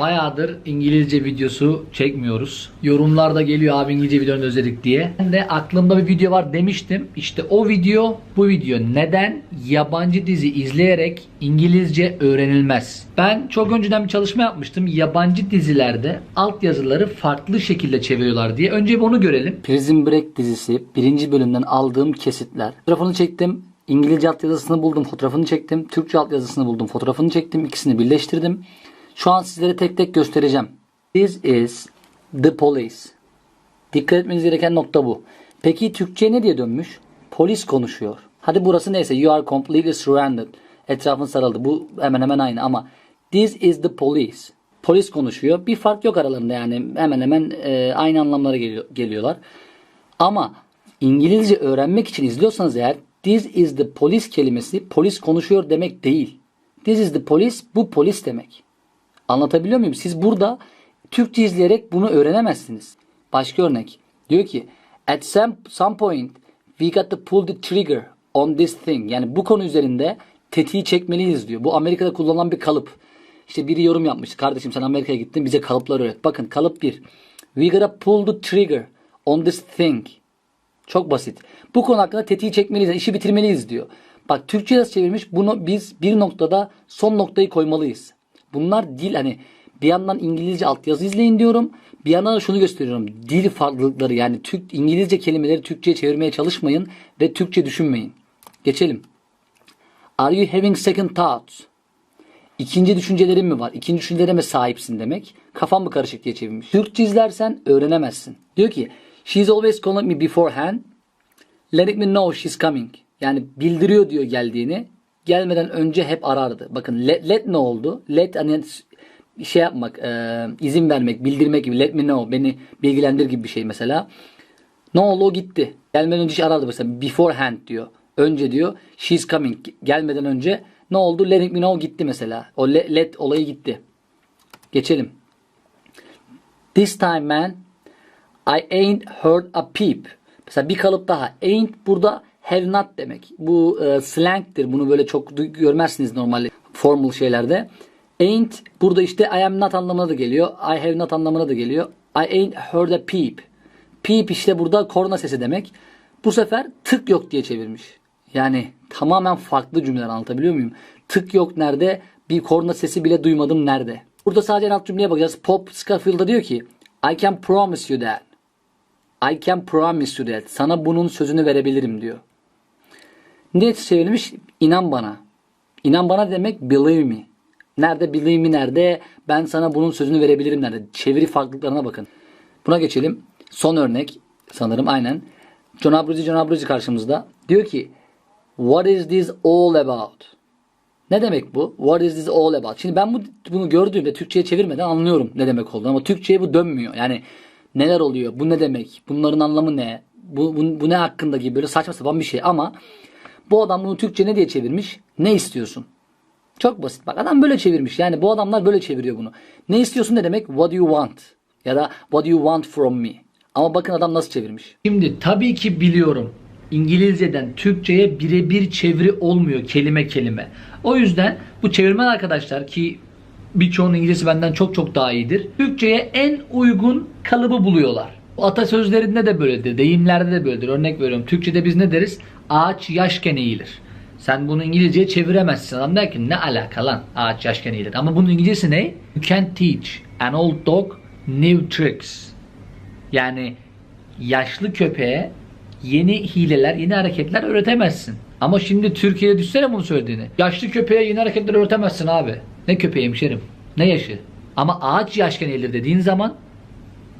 Bayağıdır İngilizce videosu çekmiyoruz. Yorumlarda geliyor abi İngilizce videonu özledik diye. Ben de aklımda bir video var demiştim. İşte o video bu video. Neden yabancı dizi izleyerek İngilizce öğrenilmez? Ben çok önceden bir çalışma yapmıştım. Yabancı dizilerde altyazıları farklı şekilde çeviriyorlar diye. Önce bir onu görelim. Prison Break dizisi birinci bölümden aldığım kesitler. Fotoğrafını çektim. İngilizce altyazısını buldum, fotoğrafını çektim. Türkçe altyazısını buldum, fotoğrafını çektim. İkisini birleştirdim. Şu an sizlere tek tek göstereceğim. This is the police. Dikkat etmeniz gereken nokta bu. Peki Türkçe ne diye dönmüş? Polis konuşuyor. Hadi burası neyse. You are completely surrounded. Etrafın sarıldı. Bu hemen hemen aynı ama this is the police. Polis konuşuyor. Bir fark yok aralarında yani. Hemen hemen e, aynı anlamlara geliyor, geliyorlar. Ama İngilizce öğrenmek için izliyorsanız eğer this is the police kelimesi polis konuşuyor demek değil. This is the police bu polis demek. Anlatabiliyor muyum? Siz burada Türkçe izleyerek bunu öğrenemezsiniz. Başka örnek. Diyor ki at some, some point we got to pull the trigger on this thing. Yani bu konu üzerinde tetiği çekmeliyiz diyor. Bu Amerika'da kullanılan bir kalıp. İşte biri yorum yapmış. Kardeşim sen Amerika'ya gittin bize kalıplar öğret. Bakın kalıp bir. We gotta pull the trigger on this thing. Çok basit. Bu konu hakkında tetiği çekmeliyiz. işi bitirmeliyiz diyor. Bak Türkçe nasıl çevirmiş? Bunu biz bir noktada son noktayı koymalıyız. Bunlar dil hani bir yandan İngilizce altyazı izleyin diyorum. Bir yandan da şunu gösteriyorum. Dil farklılıkları yani Türk İngilizce kelimeleri Türkçe'ye çevirmeye çalışmayın ve Türkçe düşünmeyin. Geçelim. Are you having second thoughts? İkinci düşüncelerin mi var? İkinci düşüncelere mi sahipsin demek. Kafam mı karışık diye çevirmiş. Türkçe izlersen öğrenemezsin. Diyor ki She's always calling me beforehand. Letting me know she's coming. Yani bildiriyor diyor geldiğini. Gelmeden önce hep arardı. Bakın let, let ne oldu? Let hani şey yapmak, e, izin vermek, bildirmek gibi. Let me know. Beni bilgilendir gibi bir şey mesela. Ne oldu? O gitti. Gelmeden önce hiç arardı mesela. Beforehand diyor. Önce diyor. She's coming. Gelmeden önce ne oldu? Letting me know gitti mesela. O let, let olayı gitti. Geçelim. This time man I ain't heard a peep. Mesela bir kalıp daha. Ain't burada have not demek. Bu e, slang'tir. Bunu böyle çok görmezsiniz normalde formal şeylerde. Ain't burada işte I am not anlamına da geliyor. I have not anlamına da geliyor. I ain't heard a peep. Peep işte burada korna sesi demek. Bu sefer tık yok diye çevirmiş. Yani tamamen farklı cümleler anlatabiliyor muyum? Tık yok nerede? Bir korna sesi bile duymadım nerede? Burada sadece en alt cümleye bakacağız. Pop Scafield'a diyor ki I can promise you that. I can promise you that. Sana bunun sözünü verebilirim diyor. Ne çevrilmiş? İnan bana. İnan bana demek believe me. Nerede believe me nerede? Ben sana bunun sözünü verebilirim nerede? Çeviri farklılıklarına bakın. Buna geçelim. Son örnek sanırım aynen. John Abruzzi John Abruzzi karşımızda. Diyor ki What is this all about? Ne demek bu? What is this all about? Şimdi ben bu, bunu gördüğümde Türkçe'ye çevirmeden anlıyorum ne demek olduğunu ama Türkçe'ye bu dönmüyor. Yani neler oluyor? Bu ne demek? Bunların anlamı ne? Bu, bu, bu ne hakkında gibi böyle saçma sapan bir şey ama bu adam bunu Türkçe ne diye çevirmiş? Ne istiyorsun? Çok basit bak. Adam böyle çevirmiş. Yani bu adamlar böyle çeviriyor bunu. Ne istiyorsun ne demek? What do you want? Ya da what do you want from me? Ama bakın adam nasıl çevirmiş. Şimdi tabii ki biliyorum. İngilizceden Türkçe'ye birebir çeviri olmuyor kelime kelime. O yüzden bu çevirmen arkadaşlar ki birçoğunun İngilizcesi benden çok çok daha iyidir. Türkçe'ye en uygun kalıbı buluyorlar. Atasözlerinde de böyledir, deyimlerde de böyledir. Örnek veriyorum. Türkçe'de biz ne deriz? Ağaç yaşken eğilir. Sen bunu İngilizceye çeviremezsin. Adam der ki ne alaka lan ağaç yaşken eğilir. Ama bunun İngilizcesi ne? You can teach an old dog new tricks. Yani yaşlı köpeğe yeni hileler, yeni hareketler öğretemezsin. Ama şimdi Türkiye'de düşsene bunu söylediğini. Yaşlı köpeğe yeni hareketler öğretemezsin abi. Ne köpeği hemşerim? Ne yaşı? Ama ağaç yaşken eğilir dediğin zaman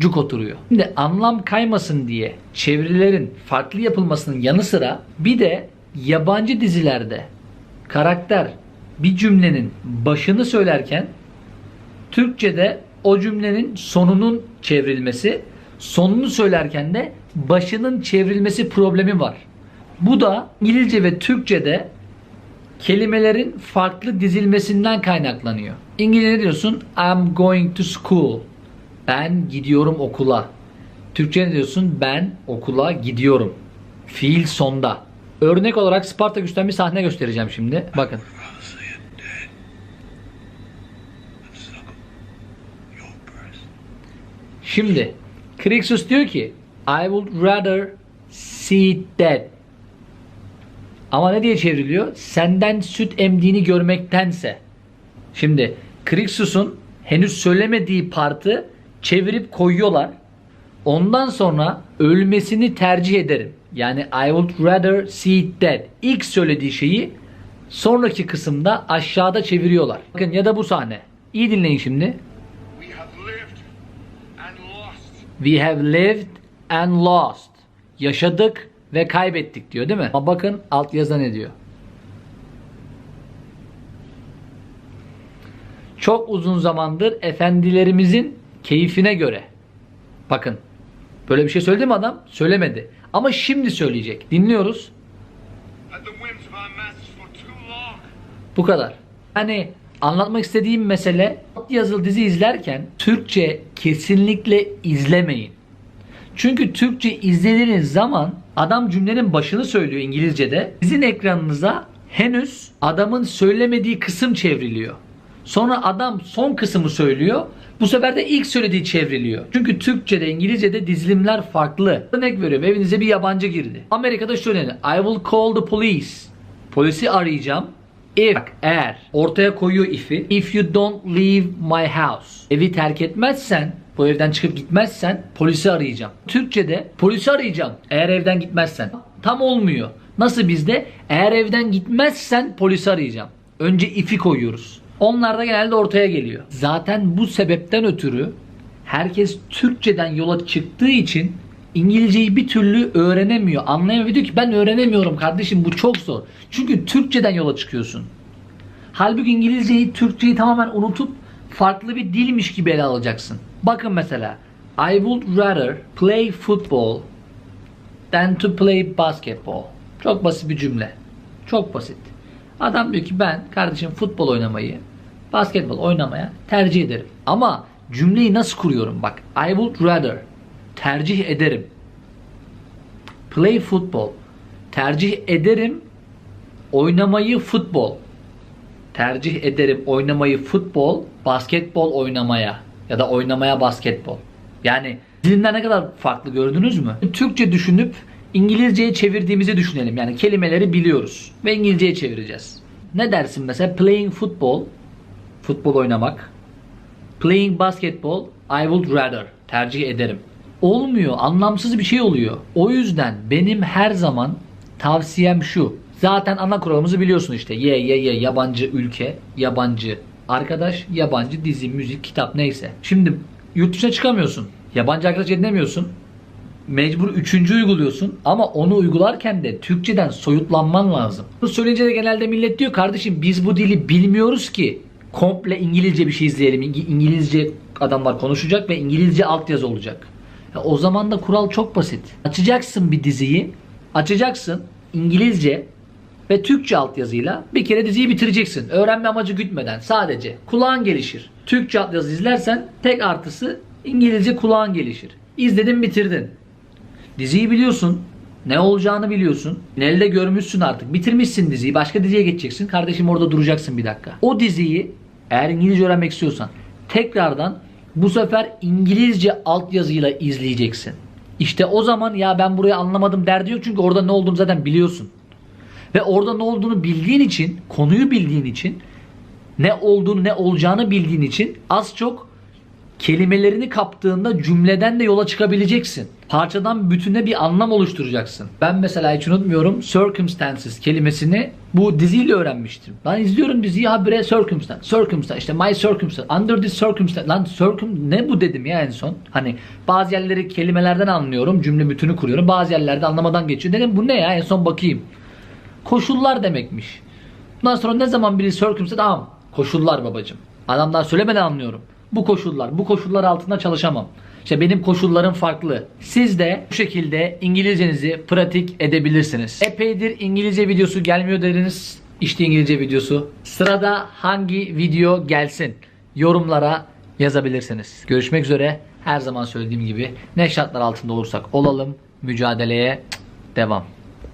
cuk oturuyor. Şimdi anlam kaymasın diye çevirilerin farklı yapılmasının yanı sıra bir de yabancı dizilerde karakter bir cümlenin başını söylerken Türkçe'de o cümlenin sonunun çevrilmesi, sonunu söylerken de başının çevrilmesi problemi var. Bu da İngilizce ve Türkçe'de kelimelerin farklı dizilmesinden kaynaklanıyor. İngilizce diyorsun? I'm going to school. Ben gidiyorum okula. Türkçe ne diyorsun? Ben okula gidiyorum. Fiil sonda. Örnek olarak Spartaküs'ten bir sahne göstereceğim şimdi. Bakın. Şimdi Crixus diyor ki I would rather see dead. Ama ne diye çevriliyor? Senden süt emdiğini görmektense. Şimdi Crixus'un henüz söylemediği partı çevirip koyuyorlar. Ondan sonra ölmesini tercih ederim. Yani I would rather see it dead. İlk söylediği şeyi sonraki kısımda aşağıda çeviriyorlar. Bakın ya da bu sahne. İyi dinleyin şimdi. We have lived and lost. We have lived and lost. Yaşadık ve kaybettik diyor değil mi? Ama bakın alt yazıda ne diyor? Çok uzun zamandır efendilerimizin keyfine göre. Bakın. Böyle bir şey söyledi mi adam? Söylemedi. Ama şimdi söyleyecek. Dinliyoruz. Bu kadar. Yani anlatmak istediğim mesele yazılı dizi izlerken Türkçe kesinlikle izlemeyin. Çünkü Türkçe izlediğiniz zaman adam cümlenin başını söylüyor İngilizce'de. Sizin ekranınıza henüz adamın söylemediği kısım çevriliyor. Sonra adam son kısmı söylüyor. Bu sefer de ilk söylediği çevriliyor. Çünkü Türkçe'de, İngilizce'de dizilimler farklı. Örnek veriyorum evinize bir yabancı girdi. Amerika'da şöyle I will call the police. Polisi arayacağım. If bak, eğer ortaya koyuyor if'i if you don't leave my house evi terk etmezsen bu evden çıkıp gitmezsen polisi arayacağım. Türkçe'de polisi arayacağım eğer evden gitmezsen. Tam olmuyor. Nasıl bizde? Eğer evden gitmezsen polisi arayacağım. Önce if'i koyuyoruz. Onlar da genelde ortaya geliyor. Zaten bu sebepten ötürü herkes Türkçeden yola çıktığı için İngilizceyi bir türlü öğrenemiyor. Anlayamıyor. Diyor ki ben öğrenemiyorum kardeşim bu çok zor. Çünkü Türkçeden yola çıkıyorsun. Halbuki İngilizceyi, Türkçeyi tamamen unutup farklı bir dilmiş gibi ele alacaksın. Bakın mesela I would rather play football than to play basketball. Çok basit bir cümle. Çok basit. Adam diyor ki ben kardeşim futbol oynamayı, basketbol oynamaya tercih ederim. Ama cümleyi nasıl kuruyorum? Bak I would rather tercih ederim. Play football. Tercih ederim oynamayı futbol. Tercih ederim oynamayı futbol, basketbol oynamaya ya da oynamaya basketbol. Yani dilimler ne kadar farklı gördünüz mü? Türkçe düşünüp İngilizceye çevirdiğimizi düşünelim. Yani kelimeleri biliyoruz ve İngilizceye çevireceğiz. Ne dersin mesela playing football, futbol oynamak. Playing basketball, I would rather, tercih ederim. Olmuyor, anlamsız bir şey oluyor. O yüzden benim her zaman tavsiyem şu. Zaten ana kuralımızı biliyorsun işte. Y, Y, Y, yabancı ülke, yabancı arkadaş, yabancı dizi, müzik, kitap neyse. Şimdi yurt dışına çıkamıyorsun. Yabancı arkadaş edinemiyorsun. Mecbur üçüncü uyguluyorsun ama onu uygularken de Türkçeden soyutlanman lazım. Bu söyleyince de genelde millet diyor kardeşim biz bu dili bilmiyoruz ki komple İngilizce bir şey izleyelim. İngi- İngilizce adamlar konuşacak ve İngilizce altyazı olacak. Ya o zaman da kural çok basit. Açacaksın bir diziyi, açacaksın İngilizce ve Türkçe altyazıyla bir kere diziyi bitireceksin. Öğrenme amacı gütmeden sadece kulağın gelişir. Türkçe altyazı izlersen tek artısı İngilizce kulağın gelişir. İzledin bitirdin. Diziyi biliyorsun. Ne olacağını biliyorsun. Elde görmüşsün artık. Bitirmişsin diziyi. Başka diziye geçeceksin. Kardeşim orada duracaksın bir dakika. O diziyi eğer İngilizce öğrenmek istiyorsan tekrardan bu sefer İngilizce altyazıyla izleyeceksin. İşte o zaman ya ben burayı anlamadım derdi yok çünkü orada ne olduğunu zaten biliyorsun. Ve orada ne olduğunu bildiğin için, konuyu bildiğin için, ne olduğunu ne olacağını bildiğin için az çok kelimelerini kaptığında cümleden de yola çıkabileceksin. Parçadan bütüne bir anlam oluşturacaksın. Ben mesela hiç unutmuyorum circumstances kelimesini bu diziyle öğrenmiştim. Ben izliyorum diziyi habire circumstance, circumstance işte my circumstance, under this circumstance. Lan circum ne bu dedim ya en son. Hani bazı yerleri kelimelerden anlıyorum, cümle bütünü kuruyorum. Bazı yerlerde anlamadan geçiyor. Dedim bu ne ya en son bakayım. Koşullar demekmiş. Bundan sonra ne zaman biri circumstance tamam koşullar babacım. Adamlar söylemeden anlıyorum. Bu koşullar, bu koşullar altında çalışamam. İşte benim koşullarım farklı. Siz de bu şekilde İngilizcenizi pratik edebilirsiniz. Epeydir İngilizce videosu gelmiyor dediniz. İşte İngilizce videosu. Sırada hangi video gelsin? Yorumlara yazabilirsiniz. Görüşmek üzere. Her zaman söylediğim gibi ne şartlar altında olursak olalım mücadeleye devam.